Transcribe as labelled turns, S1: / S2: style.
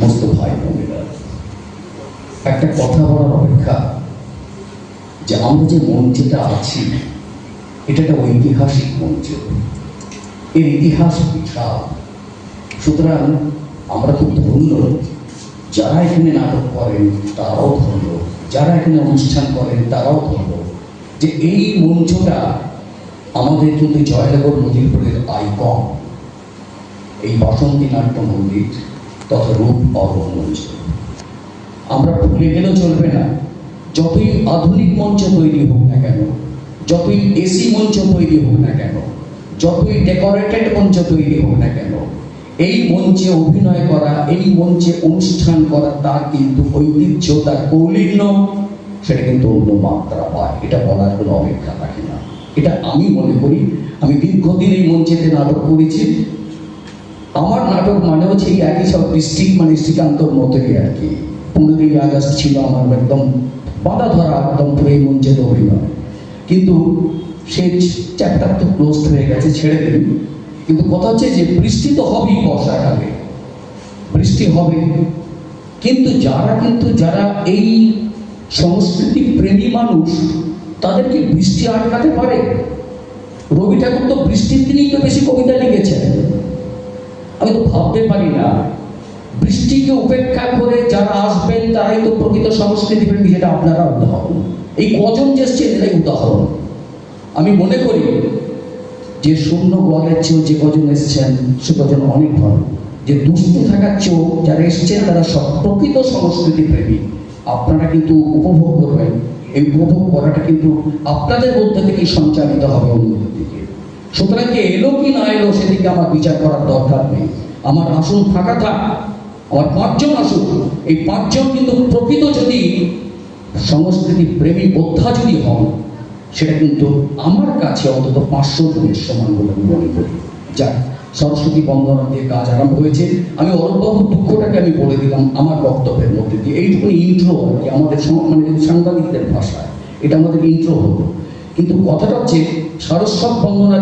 S1: সমস্ত ভাই বোনেরা একটা কথা বলার অপেক্ষা, যে আমরা যে মঞ্চেটা আছি, এটা একটা ঐতিহাসিক মঞ্চ। এর ইতিহাস বিশাল। সুতরাং আমরা খুব ধন্য। যারা এখানে নাটক করেন, তারাও ধন্য। যারা এখানে অনুষ্ঠান করেন, তারাও ধন্য। যে এই মঞ্চটা আমাদের কিন্তু জয়নগর নদীপুরের আইকন। এই বাসন্তী নাট্য মন্দির। তথা রূপ অরণ মঞ্চ আমরা ভুলে গেলেও চলবে না। যতই আধুনিক মঞ্চ তৈরি হোক না কেন, যতই এসি মঞ্চ তৈরি হোক না কেন, যতই ডেকোরেটেড মঞ্চ তৈরি হোক না কেন, এই মঞ্চে অভিনয় করা, এই মঞ্চে অনুষ্ঠান করা, তার কিন্তু ঐতিহ্য, তার কৌলিন্য, সেটা কিন্তু অন্য মাত্রা পায়। এটা বলার কোনো অপেক্ষা রাখে না। এটা আমি মনে করি, আমি দীর্ঘদিন এই মঞ্চেতে নাটক করেছি। আমার নাটক মানে হচ্ছে এই একই সব ডিস্ট্রিক্ট মানে শ্রীকান্তর মতোই আর কি। পনেরোই আগস্ট ছিল আমার একদম বাধা ধরা একদম পুরো এই মঞ্চের অভিনয়। কিন্তু সে চ্যাপ্টার তো ক্লোজ হয়ে গেছে, ছেড়ে দিন। কিন্তু কথা হচ্ছে যে বৃষ্টি তো হবেই বর্ষাকালে। বৃষ্টি হবে। কিন্তু যারা কিন্তু যারা এই সংস্কৃতি প্রেমী মানুষ, তাদেরকে বৃষ্টি আটকাতে পারে। রবি ঠাকুর তো বৃষ্টির দিনেই তো বেশি কবিতা লিখেছেন আমি তো ভাবতে পারি না। বৃষ্টিকে উপেক্ষা করে যারা আসবেন, তারাই তো প্রকৃত সংস্কৃতি প্রেমী, যেটা আপনারা উদাহরণ। এই কজন যে এসছেন, এটাই উদাহরণ। আমি মনে করি যে শূন্য গোয়ালের চেয়েও যে কজন এসছেন, সে কজন অনেক ভালো যে দুস্থ থাকার চেয়েও যারা এসছেন, তারা সব প্রকৃত সংস্কৃতি প্রেমী। আপনারা কিন্তু উপভোগ করবেন। এই উপভোগ করাটা কিন্তু আপনাদের মধ্যে থেকেই সঞ্চালিত হবে। দিকে সুতরাং কে এলো কি না এলো সেদিকে আমার বিচার করার দরকার নেই। আমার আসন ফাঁকা থাক আমার পাঁচজন আসুক, এই পাঁচজন কিন্তু প্রকৃত যদি সংস্কৃতি প্রেমী বোদ্ধা যদি হন, সেটা কিন্তু আমার কাছে অন্তত পাঁচশো জনের সমান বলে আমি মনে করি। যাক সরস্বতী বন্দনা দিয়ে কাজ আরম্ভ হয়েছে। আমি অরূপবাবুর দুঃখটাকে আমি বলে দিলাম আমার বক্তব্যের মধ্যে দিয়ে। এইটুকু ইন্ট্রো আর কি, আমাদের মানে সাংবাদিকদের ভাষায়, এটা আমাদের ইন্ট্রো হলো। কিন্তু কথাটা হচ্ছে, সরস্বত বন্দনা